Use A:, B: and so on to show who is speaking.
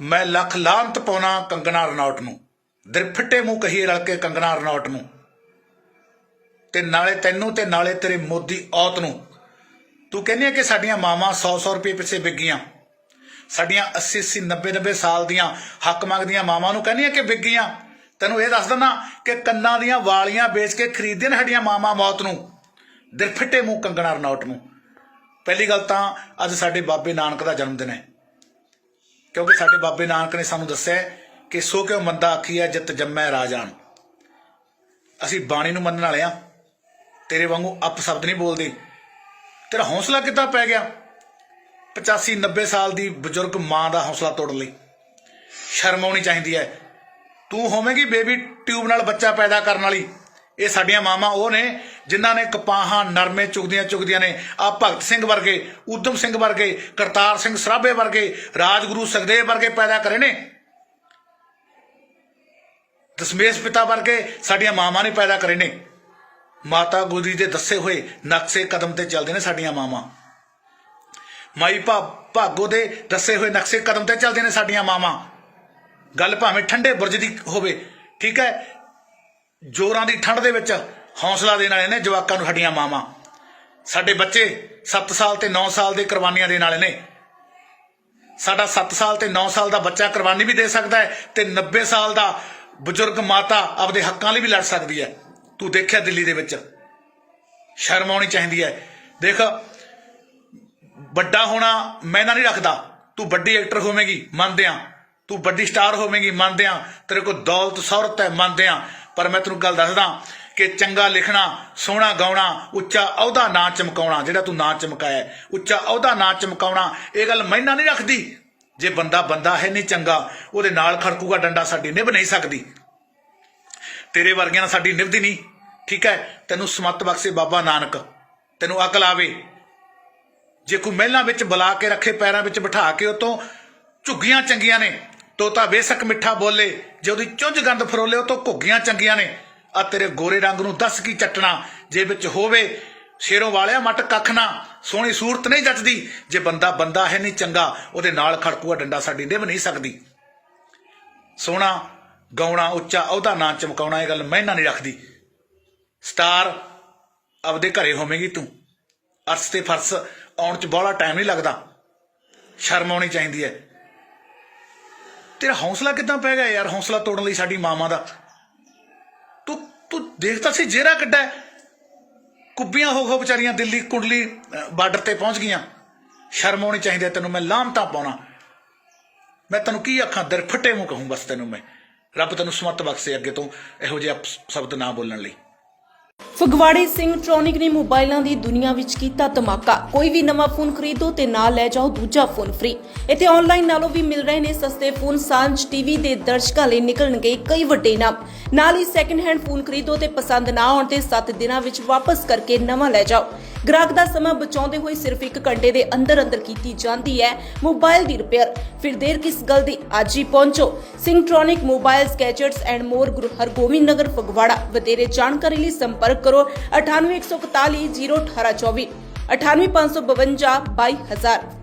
A: ਮੈਂ ਲੱਖ ਲਾਂਤ ਪਾਉਣਾ ਕੰਗਣਾ ਰਣੌਟ ਨੂੰ। ਦਿਰਫਟੇ ਮੂੰਹ ਕਹੀਏ ਰਲ ਕੇ ਕੰਗਣਾ ਰਣੌਟ ਨੂੰ। ਤੇ ਨਾਲੇ ਤੈਨੂੰ ਤੇ ਨਾਲੇ ਤੇਰੇ ਮੋਦੀ ਔਤ ਨੂੰ। ਤੂੰ ਕਹਿੰਦੀ ਹੈ ਕਿ ਸਾਡੀਆਂ ਮਾਵਾਂ 100-100 ਰੁਪਏ ਪਿੱਛੇ ਵਿਗੀਆਂ ਸਾਡੀਆਂ 80-80 90-90 ਸਾਲ ਦੀਆਂ ਹੱਕ ਮੰਗਦੀਆਂ ਮਾਵਾਂ ਨੂੰ ਕਹਿੰਦੀਆਂ ਕਿ ਵਿਗੀਆਂ ਤੈਨੂੰ ਇਹ ਦੱਸ ਦਿੰਦਾ ਕਿ ਕੰਨਾਂ ਦੀਆਂ ਵਾਲੀਆਂ ਵੇਚ ਕੇ ਖਰੀਦਦੇ ਨੇ ਸਾਡੀਆਂ ਮਾਵਾਂ ਮੌਤ ਨੂੰ। ਦਿਰਫਟੇ ਮੂੰਹ ਕੰਗਣਾ ਰਣੌਟ ਨੂੰ। ਪਹਿਲੀ ਗੱਲ ਤਾਂ ਅੱਜ ਸਾਡੇ ਬਾਬੇ ਨਾਨਕ ਦਾ ਜਨਮ ਦਿਨ ਹੈ। ਕਿਉਂਕਿ ਸਾਡੇ ਬਾਬੇ ਨਾਨਕ ਨੇ ਸਾਨੂੰ ਦੱਸਿਆ ਕਿ ਸੋ ਕਿਉ ਮੰਦਾ ਆਖੀ ਹੈ ਜਿਤ ਜੰਮੈ ਰਾਜਾਨ ਅਸੀਂ ਬਾਣੀ ਨੂੰ ਮੰਨਣ ਵਾਲੇ ਆ। ਤੇਰੇ ਵਾਂਗੂ ਅਪ ਸ਼ਬਦ ਨਹੀਂ ਬੋਲਦੇ। ਤੇਰਾ ਹੌਸਲਾ ਕਿੱਦਾਂ ਪੈ ਗਿਆ? 85 90 ਸਾਲ ਦੀ ਬਜ਼ੁਰਗ ਮਾਂ ਦਾ ਹੌਸਲਾ ਤੋੜਨ ਲਈ। ਸ਼ਰਮ ਆਉਣੀ ਚਾਹੀਦੀ ਹੈ ਤੂੰ ਹੋਵੇਂਗੀ ਬੇਬੀ ਟਿਊਬ ਨਾਲ ਬੱਚਾ ਪੈਦਾ ਕਰਨ ਵਾਲੀ। ਇਹ ਸਾਡੀਆਂ ਮਾਵਾਂ, ਉਹ ਨੇ ਜਿਨ੍ਹਾਂ ਨੇ ਕਪਾਹਾਂ ਨਰਮੇ ਚੁਗਦੀਆਂ ਚੁਗਦੀਆਂ ਨੇ ਆ ਭਗਤ ਸਿੰਘ ਵਰਗੇ, ਊਧਮ ਸਿੰਘ ਵਰਗੇ, ਕਰਤਾਰ ਸਿੰਘ ਸਰਾਭੇ ਵਰਗੇ, ਰਾਜਗੁਰੂ ਸੁਖਦੇਵ ਵਰਗੇ ਪੈਦਾ ਕਰੇ ਨੇ। ਦਸਮੇਸ਼ ਪਿਤਾ ਵਰਗੇ ਸਾਡੀਆਂ ਮਾਵਾਂ ਨੇ ਪੈਦਾ ਕਰੇ ਨੇ। ਮਾਤਾ ਗੁਜਰੀ ਦੇ ਦੱਸੇ ਹੋਏ ਨਕਸ਼ੇ ਕਦਮ ਤੇ ਚੱਲਦੇ ਨੇ ਸਾਡੀਆਂ ਮਾਵਾਂ। ਮਾਈ ਭਾ, ਭਾਗੋ ਦੇ ਦੱਸੇ ਹੋਏ ਨਕਸ਼ੇ ਕਦਮ ਤੇ ਚੱਲਦੇ ਨੇ ਸਾਡੀਆਂ ਮਾਵਾਂ। ਗੱਲ ਭਾਵੇਂ ਠੰਡੇ ਬੁਰਜ ਦੀ ਹੋਵੇ, ਠੀਕ ਹੈ? ਜੋਰਾਂ ਦੀ ਠੰਡ ਦੇ ਵਿੱਚ ਹੌਸਲਾ ਦੇਣ ਵਾਲੇ ਨੇ ਜਵਾਕਾਂ ਨੂੰ ਸਾਡੀਆਂ ਮਾਵਾਂ। ਸਾਡੇ ਬੱਚੇ 7 ਸਾਲ ਤੇ 9 ਸਾਲ ਦੇ ਕੁਰਬਾਨੀਆਂ ਦੇਣ ਵਾਲੇ ਨੇ। ਸਾਡਾ 7 ਸਾਲ ਤੇ 9 ਸਾਲ ਦਾ ਬੱਚਾ ਕੁਰਬਾਨੀ ਵੀ ਦੇ ਸਕਦਾ ਹੈ ਤੇ 90 ਸਾਲ ਦਾ ਬਜ਼ੁਰਗ ਮਾਤਾ ਆਪਦੇ ਹੱਕਾਂ ਲਈ ਵੀ ਲੜ ਸਕਦੀ ਹੈ। ਤੂੰ ਦੇਖਿਆ ਦਿੱਲੀ ਦੇ ਵਿੱਚ? ਸ਼ਰਮ ਆਉਣੀ ਚਾਹੀਦੀ ਹੈ। ਦੇਖ, ਵੱਡਾ ਹੋਣਾ ਮੈਂ ਨਾ ਨਹੀਂ ਰੱਖਦਾ। ਤੂੰ ਵੱਡੀ ਐਕਟਰ ਹੋਵੇਂਗੀ, ਮੰਨਦੇ ਆ ਤੂੰ ਵੱਡੀ ਸਟਾਰ ਹੋਵੇਂਗੀ, ਮੰਨਦੇ ਆ ਤੇਰੇ ਕੋਲ ਦੌਲਤ ਸ਼ੌਹਰਤ ਹੈ, ਮੰਨਦੇ ਆ ਪਰ ਮੈਂ ਤੈਨੂੰ ਗੱਲ ਦੱਸਦਾ ਕਿ ਚੰਗਾ ਲਿਖਣਾ, ਸੋਹਣਾ ਗਾਉਣਾ, ਉੱਚਾ ਅਹੁਦਾ ਨਾਂ ਚਮਕਾਉਣਾ, ਜਿਹੜਾ ਤੂੰ ਨਾਂ ਚਮਕਾਇਆ ਉੱਚਾ ਅਹੁਦਾ ਨਾਂ ਚਮਕਾਉਣਾ, ਇਹ ਗੱਲ ਮੈਨਾਂ ਨਹੀਂ ਰੱਖਦੀ। ਜੇ ਬੰਦਾ ਬੰਦਾ ਹੈ ਨਹੀਂ ਚੰਗਾ, ਉਹਦੇ ਨਾਲ ਖੜਕੂਗਾ, ਡੰਡਾ ਸਾਡੀ ਨਿਭ ਨਹੀਂ ਸਕਦੀ। ਤੇਰੇ ਵਰਗਿਆਂ ਨਾਲ ਸਾਡੀ ਨਿਭਦੀ ਨਹੀਂ। ਠੀਕ ਹੈ, ਤੈਨੂੰ ਸਮਤ ਬਖਸ਼ੇ ਬਾਬਾ ਨਾਨਕ। ਤੈਨੂੰ ਅਕਲ ਆਵੇ। ਜੇ ਕੋਈ ਮਹਿਲਾਂ ਵਿੱਚ ਬੁਲਾ ਕੇ ਰੱਖੇ, ਪੈਰਾਂ ਵਿੱਚ ਬਿਠਾ ਕੇ ਉਤੋਂ ਝੁੱਗੀਆਂ ਚੰਗੀਆਂ ਨੇ, ਤੋਤਾ ਬੇਸ਼ੱਕ ਮਿੱਠਾ ਬੋਲੇ, ਜੇ ਉਹਦੀ ਚੁੰਝ ਗੰਦ ਫਰੋਲੇ, ਉਹ ਤੋਂ ਘੁੱਗੀਆਂ ਚੰਗੀਆਂ ਨੇ। ਆ ਤੇਰੇ ਗੋਰੇ ਰੰਗ ਨੂੰ ਦੱਸ ਕੀ ਚੱਟਣਾ? ਜੇ ਵਿੱਚ ਹੋਵੇ, ਸ਼ੇਰੋਂ ਵਾਲਿਆ ਮਟ ਕੱਖ ਨਾ। ਸੋਹਣੀ ਸੂਰਤ ਨਹੀਂ ਜੱਚਦੀ। ਜੇ ਬੰਦਾ ਬੰਦਾ ਹੈ ਨਹੀਂ ਚੰਗਾ, ਉਹਦੇ ਨਾਲ ਖੜਕੂਆ ਡੰਡਾ ਸਾਡੀ ਨਿਭ ਨਹੀਂ ਸਕਦੀ। ਸੋਹਣਾ, ਗਾਉਣਾ ਉੱਚਾ ਅਹੁਦਾ ਨਾਂ ਚਮਕਾਉਣਾ ਇਹ ਗੱਲ ਮਹਿਨਾ ਨਹੀਂ ਰੱਖਦੀ। ਸਟਾਰ, ਆਪਦੇ ਘਰੇ ਹੋਵੇਂਗੀ ਤੂੰ। ਅਰਸ਼ ਤੇ ਫਰਸ਼ ਆਉਣ ਚ ਬੜਾ ਟਾਈਮ ਨਹੀਂ ਲੱਗਦਾ। ਸ਼ਰਮ ਆਉਣੀ ਚਾਹੀਦੀ ਹੈ। ਤੇਰਾ ਹੌਸਲਾ ਕਿੱਦਾਂ ਪੈ ਗਿਆ ਯਾਰ? ਹੌਸਲਾ ਤੋੜਨ ਲਈ ਸਾਡੀ ਮਾਮਾ ਦਾ। ਤੂੰ ਦੇਖਦਾ ਸੀ ਜੇਰਾ ਕਿੱਡਾ ਕੁੱਬੀਆਂ ਹੋ ਹੋ ਵਿਚਾਰੀਆਂ ਦਿੱਲੀ ਕੁੰਡਲੀ ਬਾਰਡਰ ਤੇ ਪਹੁੰਚ ਗਈਆਂ। ਸ਼ਰਮ ਆਉਣੀ ਚਾਹੀਦੀ ਹੈ ਤੈਨੂੰ, ਮੈਂ ਲਾਮਤਾ ਪਾਉਣਾ। ਮੈਂ ਤੈਨੂੰ ਕੀ ਆਖਾਂ ਦਰ ਫਟੇ ਮੂੰਹ ਕਹੂੰ ਬਸ ਤੈਨੂੰ ਮੈਂ। ਰੱਬ ਤੈਨੂੰ ਸਮਤ ਬਖਸ਼ੇ ਅੱਗੇ ਤੋਂ, ਇਹੋ ਜਿਹੇ ਅਪ- ਸ਼ਬਦ ਨਾ ਬੋਲਣ ਲਈ।
B: ਫਗਵਾੜੇ ਸਿੰਘ ਟ੍ਰੋਨਿਕ ਨੇ ਮੋਬਾਈਲਾਂ ਦੀ ਦੁਨੀਆ ਵਿੱਚ ਕੀਤਾ ਧਮਾਕਾ। ਕੋਈ ਵੀ ਨਵਾਂ ਫੋਨ ਖਰੀਦੋ ਤੇ ਨਾਲ ਲੈ ਜਾਓ ਦੂਜਾ ਫੋਨ ਫ੍ਰੀ ਇੱਥੇ ਆਨਲਾਈਨ ਨਾਲੋਂ ਵੀ ਮਿਲ ਰਹੇ ਨੇ ਸਸਤੇ ਫੋਨ ਸਾਂਝ ਟੀਵੀ ਦੇ ਦਰਸ਼ਕਾਂ ਲਈ ਨਿਕਲਣਗੇ ਕਈ ਵੱਡੇ ਇਨਾਮ। ਨਾਲ ਹੀ ਸੈਕੰਡ ਹੈਂਡ ਫੋਨ ਖਰੀਦੋ ਤੇ ਪਸੰਦ ਨਾ ਆਉਣ ਤੇ 7 ਦਿਨਾਂ ਵਿੱਚ ਵਾਪਸ ਕਰਕੇ ਨਵਾਂ ਲੈ ਜਾਓ। ਗ੍ਰਾਹਕ ਦਾ ਸਮਾਂ ਬਚਾਉਂਦੇ ਹੋਏ ਸਿਰਫ 1 ਘੰਟੇ ਦੇ ਅੰਦਰ ਅੰਦਰ ਕੀਤੀ ਜਾਂਦੀ ਹੈ ਮੋਬਾਈਲ ਦੀ ਰਿਪੇਅਰ ਫਿਰ ਦੇਰ ਕਿਸ ਗੱਲ ਦੀ ਅੱਜ ਹੀ ਪਹੁੰਚੋ। Singtronic mobiles gadgets and more Guru Hargobind Nagar, Phagwara. ਵਧੇਰੇ ਜਾਣਕਾਰੀ ਲਈ ਸੰਪਰਕ ਕਰੋ 9814401824 98552 22000